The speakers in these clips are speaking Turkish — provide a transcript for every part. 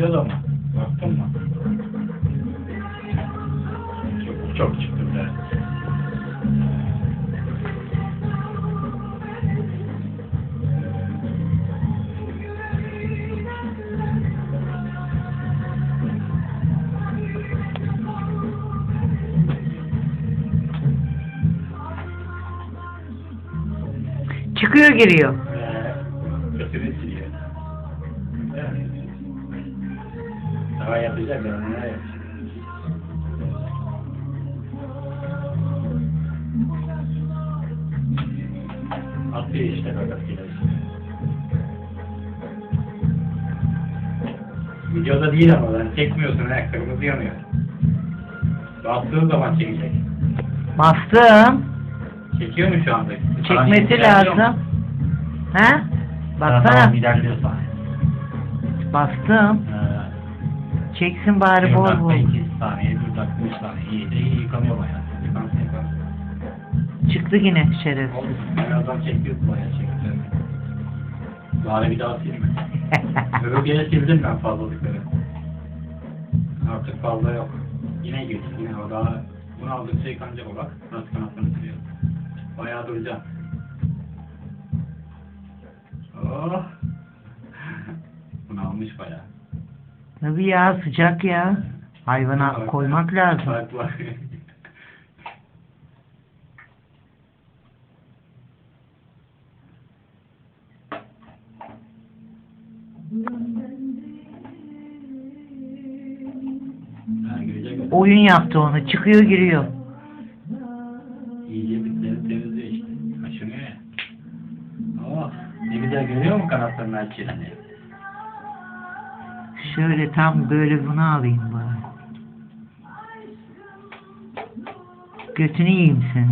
Çıkıyor da mı? Baktın mı? Çok, çok çıktı be. Çıkıyor giriyor. Ee, Daha yapacak ya. Ne yapacak? Atıyor işte kakasıyla. Videoda değil ama ben çekmiyorsun ha kırmızı yanıyor. Bastığın zaman çekecek. Bastım. Çekiyor mu şu anda? Çekmesi lazım. He? Tamam, Baksana. ilerliyor sana. Bastım. Ee, Çeksin bari bol bol. iki saniye, bir dakika, üç saniye. İyi de iyi yıkanıyor bayağı. Yıkansın yıkansın. Çıktı yine şerefsiz. Adam çekiyordu bayağı çekti. Bari bir daha silme. Öbür kere sildim ben fazlalıkları. Artık fazla yok. Yine gir, yine o daha bunu aldıkça yıkanacak o bak. Nasıl kanatlarını siliyor. Bayağı duracak. Oh. Bunu almış bayağı. Tabii ya sıcak ya. Hayvana koymak lazım. Bak bak. Oyun yaptı onu. Çıkıyor giriyor. İyice bitleri temizliyor işte. Kaşınıyor ya. Oh. Ne güzel görüyor musun kanatlarını açıyanı? Şöyle tam böyle bunu alayım bari. Götünü yiyeyim sen.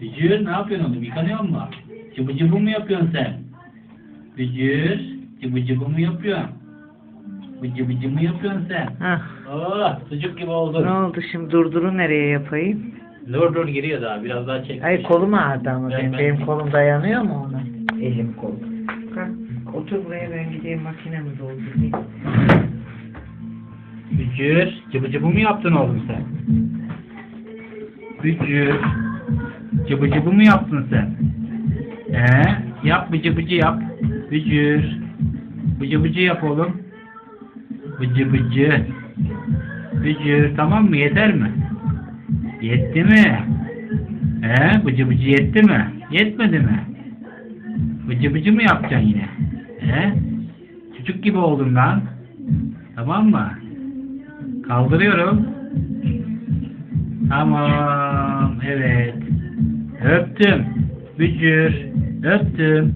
Bücür ne yapıyorsun oğlum? Yıkanıyor mu? Cıbı cıbı mı yapıyorsun sen? Bücür cıbı cıbı mı yapıyorsun? Bıcı bıcı mı yapıyorsun sen? Hah. Oh sucuk gibi Ne oldun. oldu şimdi durduru nereye yapayım? Dur dur giriyor daha biraz daha çek. Ay kolum ağrıdı ama Ben- benim. ben- Benim kolum dayanıyor mu ona? Elim kolum. Otur buraya ben gideyim makinemi doldurayım. Bücür cıbı cıbı mı yaptın oğlum sen? Bücür cıbı cıbı mı yaptın sen? Ee, yap bıcı bıcı yap. Bücür bıcı bıcı yap oğlum. Bıcı bıcı. Bücür tamam mı yeter mi? Yetti mi? He bıcı bıcı yetti mi? Yetmedi mi? Bıcı bıcı mı yapacaksın yine? He? Çocuk gibi oldun lan. Tamam mı? Kaldırıyorum. Tamam. Evet. Öptüm. Bücür. Öptüm.